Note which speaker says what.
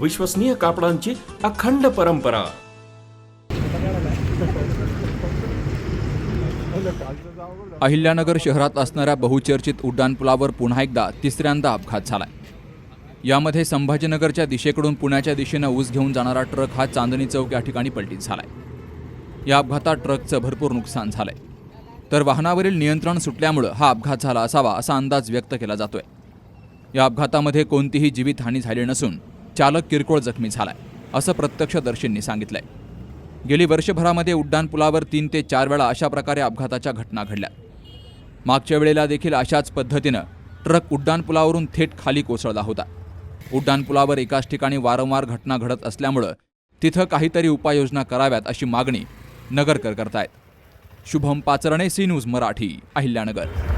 Speaker 1: विश्वसनीय कापडांची अखंड परंपरा.
Speaker 2: अहिल्यानगर शहरात असणाऱ्या बहुचर्चित उड्डाणपुलावर पुन्हा एकदा तिसऱ्यांदा अपघात झालाय. यामध्ये संभाजीनगरच्या दिशेकडून पुण्याच्या दिशेनं ऊस घेऊन जाणारा ट्रक हा चांदणी चौक या ठिकाणी पलटीत झालाय. या अपघातात ट्रकचं भरपूर नुकसान झालंय. तर वाहनावरील नियंत्रण सुटल्यामुळं हा अपघात झाला असावा असा अंदाज व्यक्त केला जातोय. या अपघातामध्ये कोणतीही जीवितहानी झाली नसून चालक किरकोळ जखमी झालाय असं प्रत्यक्षदर्शींनी सांगितलंय. गेली वर्षभरामध्ये उड्डाणपुलावर तीन ते चार वेळा अशा प्रकारे अपघाताच्या घटना घडल्या. मागच्या वेळेला देखील अशाच पद्धतीनं ट्रक उड्डाणपुलावरून थेट खाली कोसळला होता. उड्डाणपुलावर एकाच ठिकाणी वारंवार घटना घडत असल्यामुळं तिथं काहीतरी उपाययोजना कराव्यात अशी मागणी नगरकर करतायत. Shubham Pacharne C news Marathi Ahilyanagar.